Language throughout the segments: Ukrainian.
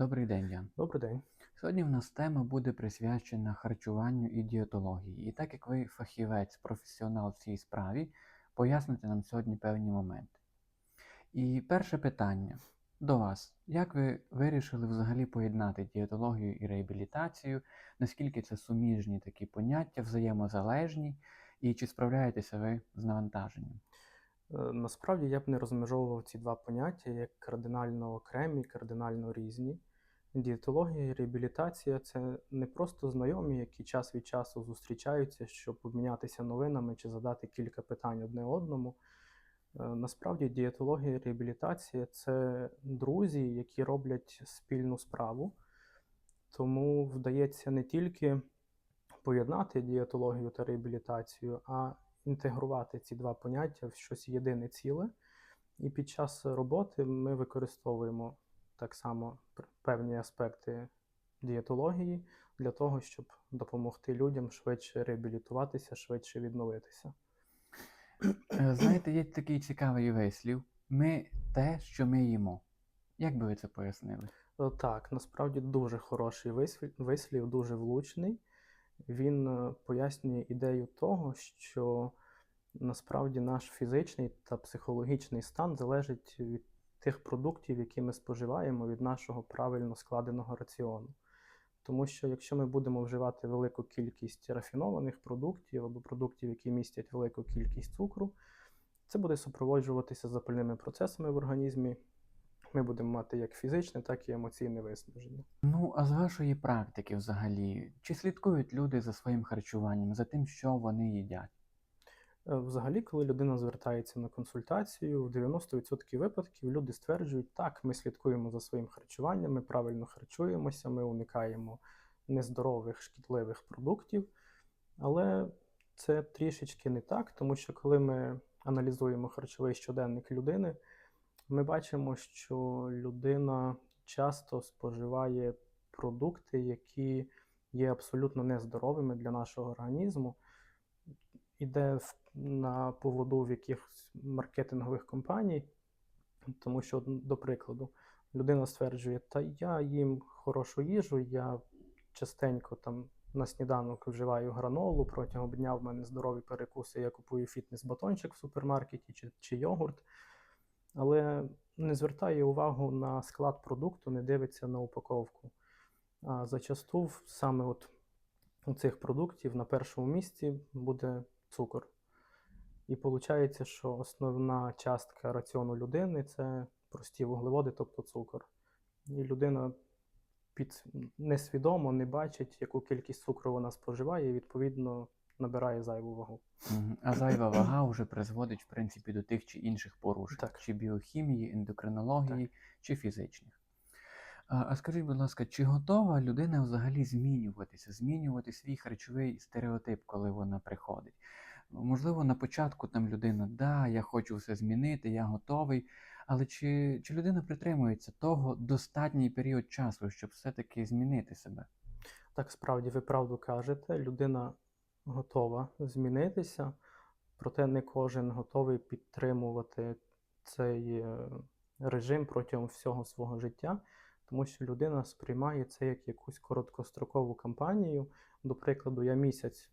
Добрий день, Ян. Добрий день. Сьогодні в нас тема буде присвячена харчуванню і дієтології. І так як ви фахівець, професіонал в цій справі, поясните нам сьогодні певні моменти. І перше питання до вас: як ви вирішили взагалі поєднати дієтологію і реабілітацію? Наскільки це суміжні такі поняття, взаємозалежні, і чи справляєтеся ви з навантаженням? Е, Насправді я б не розмежовував ці два поняття як кардинально окремі, кардинально різні. Дієтологія і реабілітація це не просто знайомі, які час від часу зустрічаються, щоб обмінятися новинами чи задати кілька питань одне одному. Е, Насправді дієтологія і реабілітація це друзі, які роблять спільну справу. Тому вдається не тільки поєднати дієтологію та реабілітацію, а інтегрувати ці два поняття в щось єдине ціле. І під час роботи ми використовуємо так само певні аспекти дієтології для того, щоб допомогти людям швидше реабілітуватися, швидше відновитися. Е, Знаєте, є такий цікавий вислів: ми те, що ми їмо. Як би ви це пояснили? Е, Так, насправді дуже хороший вислів, вислів дуже влучний. Він е, пояснює ідею того, що насправді наш фізичний та психологічний стан залежить від тих продуктів, які ми споживаємо, від нашого правильно складеного раціону. Тому що якщо ми будемо вживати велику кількість рафінованих продуктів або продуктів, які містять велику кількість цукру, це буде супроводжуватися запальними процесами в організмі. Ми будемо мати як фізичне, так і емоційне виснаження. Ну, а з вашої практики взагалі, чи слідкують люди за своїм харчуванням, за тим, що вони їдять? Е, Взагалі, коли людина звертається на консультацію, в 90% випадків люди стверджують, так, ми слідкуємо за своїм харчуванням, ми правильно харчуємося, ми уникаємо нездорових шкідливих продуктів. Але це трішечки не так, тому що коли ми аналізуємо харчовий щоденник людини, ми бачимо, що людина часто споживає продукти, які є абсолютно нездоровими для нашого організму іде на поводу в якихось маркетингових компаній, тому що, до прикладу, людина стверджує, та я їм хорошу їжу, я частенько там на сніданок вживаю гранолу, протягом дня в мене здорові перекуси, я купую фітнес-батончик в супермаркеті чи, чи йогурт, але не звертає увагу на склад продукту, не дивиться на упаковку. А зачасту саме от у цих продуктів на першому місці буде цукор. І виходить, що основна частка раціону людини це прості вуглеводи, тобто цукор. І людина під несвідомо не бачить, яку кількість цукру вона споживає, і відповідно набирає зайву вагу. А зайва вага вже призводить, в принципі, до тих чи інших порушень, Так. чи біохімії, ендокринології, чи фізичних. А, скажіть, будь ласка, чи готова людина взагалі змінюватися, змінювати свій харчовий стереотип, коли вона приходить? Можливо, на початку там людина, да, я хочу все змінити, я готовий. Але чи, чи людина притримується того достатній період часу, щоб все-таки змінити себе? Так, справді, ви правду кажете, людина готова змінитися, проте не кожен готовий підтримувати цей е, режим протягом всього свого життя, тому що людина сприймає це як якусь короткострокову кампанію. До прикладу, я місяць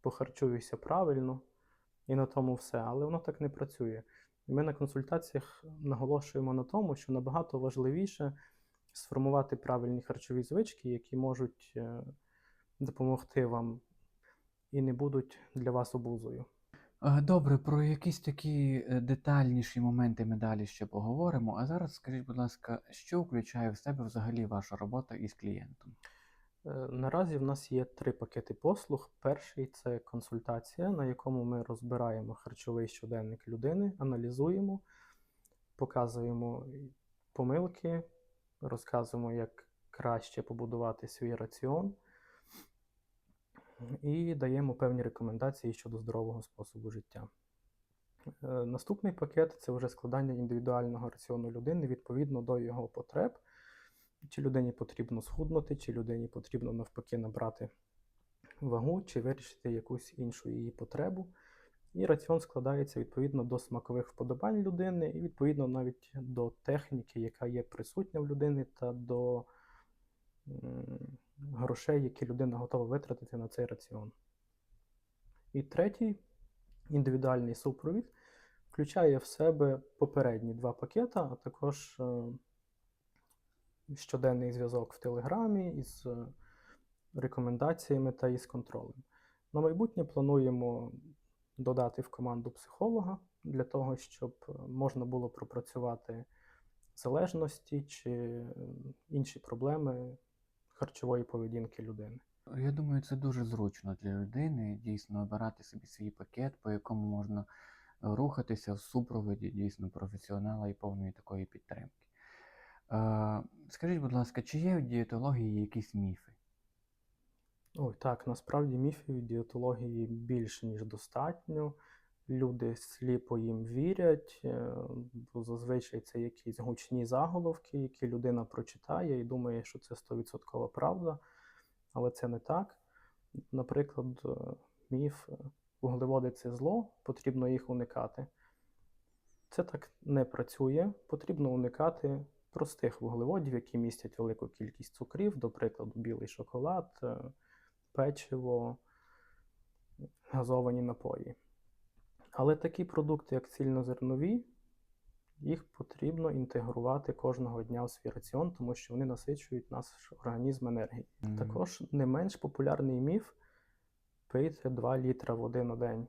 похарчуюся правильно і на тому все, але воно так не працює. І ми на консультаціях наголошуємо на тому, що набагато важливіше сформувати правильні харчові звички, які можуть е, допомогти вам і не будуть для вас обузою. Е, Добре, про якісь такі е, детальніші моменти ми далі ще поговоримо. А зараз скажіть, будь ласка, що включає в себе взагалі ваша робота із клієнтом? Е, Наразі в нас є три пакети послуг. Перший це консультація, на якому ми розбираємо харчовий щоденник людини, аналізуємо, показуємо помилки, розказуємо, як краще побудувати свій раціон і даємо певні рекомендації щодо здорового способу життя. Е, Наступний пакет це вже складання індивідуального раціону людини відповідно до його потреб. Чи людині потрібно схуднути, чи людині потрібно навпаки набрати вагу, чи вирішити якусь іншу її потребу. І раціон складається відповідно до смакових вподобань людини, і відповідно навіть до техніки, яка є присутня в людини, та до грошей, які людина готова витратити на цей раціон. І третій індивідуальний супровід включає в себе попередні два пакета, а також е, щоденний зв'язок в Телеграмі із е, рекомендаціями та із контролем. На майбутнє плануємо додати в команду психолога для того, щоб е, можна було пропрацювати залежності чи інші проблеми харчової поведінки людини. Я думаю, це дуже зручно для людини дійсно обирати собі свій пакет, по якому можна рухатися в супроводі дійсно професіонала і повної такої підтримки. Е, скажіть, будь ласка, чи є в дієтології якісь міфи? Ой, так, насправді міфів від дієтології більше, ніж достатньо. Люди сліпо їм вірять, е, бо зазвичай це якісь гучні заголовки, які людина прочитає і думає, що це 100% правда, але це не так. Наприклад, е, міф е, вуглеводи це зло, потрібно їх уникати. Це так не працює. Потрібно уникати простих вуглеводів, які містять велику кількість цукрів, до прикладу, білий шоколад, печиво, газовані напої. Але такі продукти, як цільнозернові, їх потрібно інтегрувати кожного дня в свій раціон, тому що вони насичують наш організм енергією. Мгм. Також не менш популярний міф пити 2 літра води на день.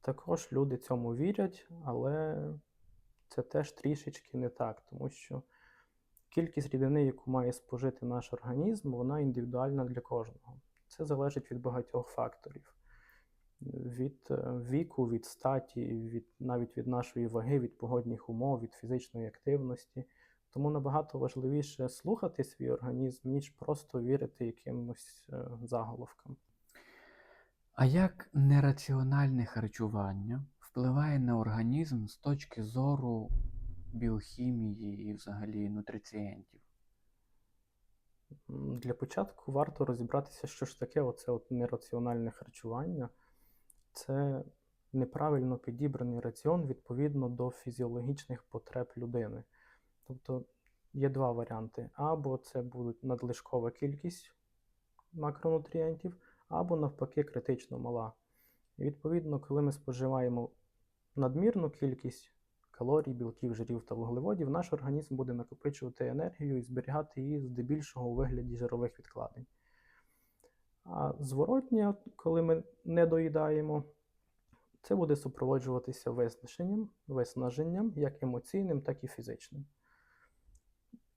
Також люди цьому вірять, але це теж трішечки не так, тому що кількість рідини, яку має спожити наш організм, вона індивідуальна для кожного. Це залежить від багатьох факторів. Від е, віку, від статі, від, навіть від нашої ваги, від погодних умов, від фізичної активності. Тому набагато важливіше слухати свій організм, ніж просто вірити якимось е, заголовкам. А як нераціональне харчування впливає на організм з точки зору біохімії і взагалі нутрицієнтів? Для початку варто розібратися, що ж таке оце от нераціональне харчування. Це неправильно підібраний раціон відповідно до фізіологічних потреб людини. Тобто є два варіанти: або це буде надлишкова кількість макронутрієнтів, або навпаки критично мала. І відповідно, коли ми споживаємо надмірну кількість калорій, білків, жирів та вуглеводів, наш організм буде накопичувати енергію і зберігати її здебільшого у вигляді жирових відкладень. А зворотня, коли ми не доїдаємо, це буде супроводжуватися виснаженням, виснаженням як емоційним, так і фізичним.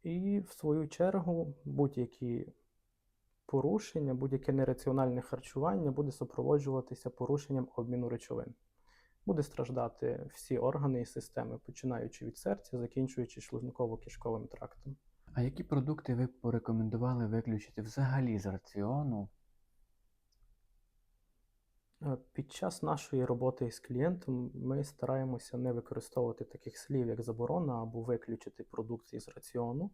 І в свою чергу будь-які порушення, будь-яке нераціональне харчування буде супроводжуватися порушенням обміну речовин. Буде страждати всі органи і системи, починаючи від серця, закінчуючи шлунково-кишковим трактом. А які продукти ви б порекомендували виключити взагалі з раціону? Е, Під час нашої роботи із клієнтом ми стараємося не використовувати таких слів, як заборона або виключити продукції з раціону.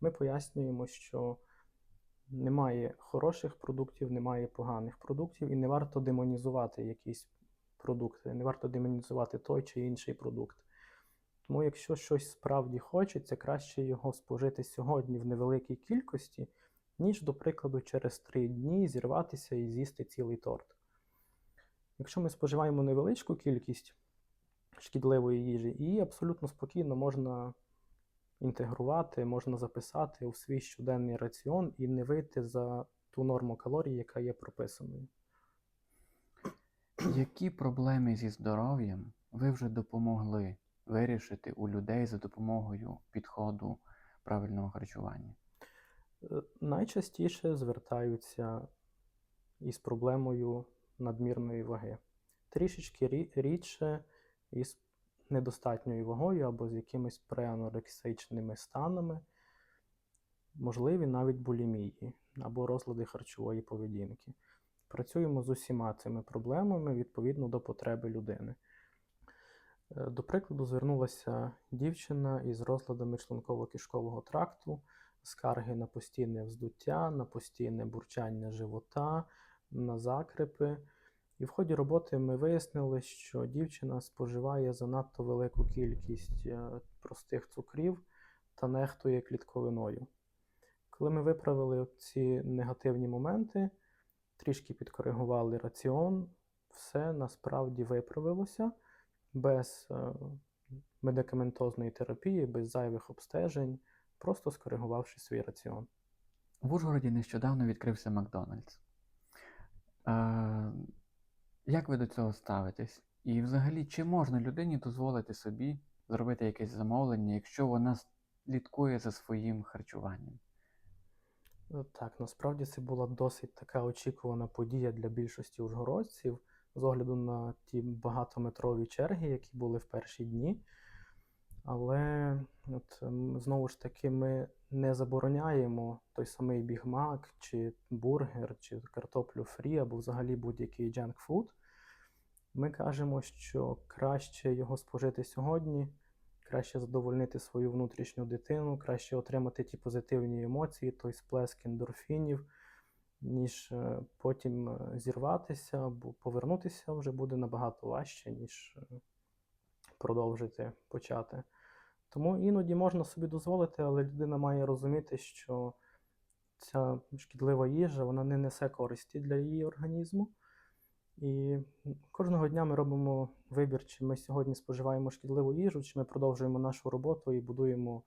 Ми пояснюємо, що немає хороших продуктів, немає поганих продуктів, і не варто демонізувати якісь продукти, не варто демонізувати той чи інший продукт. Тому, якщо щось справді хочеться, краще його спожити сьогодні в невеликій кількості, ніж, до прикладу, через три дні зірватися і з'їсти цілий торт. Якщо ми споживаємо невеличку кількість шкідливої їжі, її абсолютно спокійно можна інтегрувати, можна записати у свій щоденний раціон і не вийти за ту норму калорій, яка є прописаною. Які проблеми зі здоров'ям ви вже допомогли вирішити у людей за допомогою підходу правильного харчування? Е, Найчастіше звертаються із проблемою надмірної ваги. Трішечки рідше із недостатньою вагою або з якимись преанорексичними станами, можливі навіть булімії або розлади харчової поведінки. Працюємо з усіма цими проблемами відповідно до потреби людини. Е, До прикладу, звернулася дівчина із розладами шлунково-кишкового тракту, скарги на постійне вздуття, на постійне бурчання живота, на закрипи. І в ході роботи ми вияснили, що дівчина споживає занадто велику кількість е, простих цукрів та нехтує клітковиною. Коли ми виправили ці негативні моменти, трішки підкоригували раціон, все насправді виправилося без е, медикаментозної терапії, без зайвих обстежень, просто скоригувавши свій раціон. В Ужгороді нещодавно відкрився Макдональдс. Е, як ви до цього ставитесь? І взагалі, чи можна людині дозволити собі зробити якесь замовлення, якщо вона слідкує за своїм харчуванням? Е, Так, насправді це була досить така очікувана подія для більшості ужгородців з огляду на ті багатометрові черги, які були в перші дні. Але от, ем, знову ж таки ми не забороняємо той самий Біг Мак, чи бургер, чи картоплю фрі, або взагалі будь-який джанк фуд. Ми кажемо, що краще його спожити сьогодні, краще задовольнити свою внутрішню дитину, краще отримати ті позитивні емоції, той сплеск ендорфінів, ніж е, потім е, зірватися, бо повернутися вже буде набагато важче, ніж е, продовжити почати. Тому іноді можна собі дозволити, але людина має розуміти, що ця шкідлива їжа вона не несе користі для її організму. І кожного дня ми робимо вибір, чи ми сьогодні споживаємо шкідливу їжу, чи ми продовжуємо нашу роботу і будуємо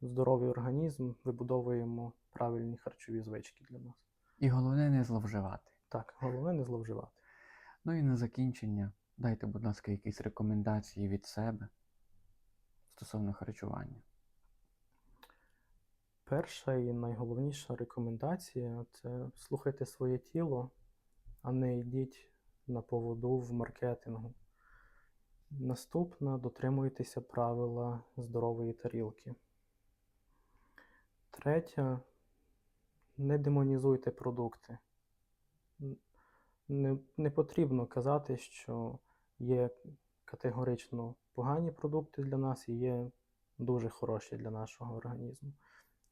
здоровий організм, вибудовуємо правильні харчові звички для нас. І головне не зловживати. Так, головне не зловживати. Ну і на закінчення, дайте, будь ласка, якісь рекомендації від себе стосовно харчування. Перша і найголовніша рекомендація це слухайте своє тіло, а не йдіть на поводу в маркетингу. Наступна дотримуйтеся правила здорової тарілки. Третя не демонізуйте продукти. Не, не потрібно казати, що є категорично погані продукти для нас і є дуже хороші для нашого організму.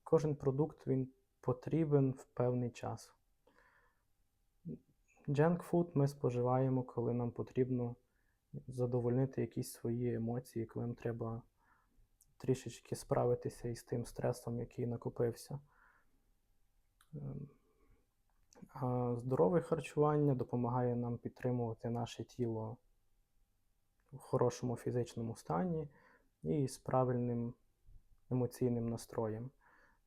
Кожен продукт він потрібен в певний час. Junk food ми споживаємо, коли нам потрібно задовольнити якісь свої емоції, коли нам треба трішечки справитися із тим стресом, який накопився. Ем, А здорове харчування допомагає нам підтримувати наше тіло в хорошому фізичному стані і з правильним емоційним настроєм.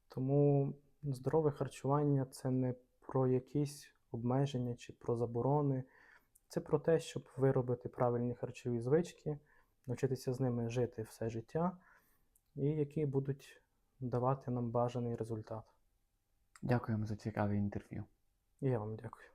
Тому здорове харчування це не про якісь обмеження чи про заборони. Це про те, щоб виробити правильні харчові звички, навчитися з ними жити все життя, і які будуть давати нам бажаний результат. Дякуємо за цікаве інтерв'ю. І я вам дякую.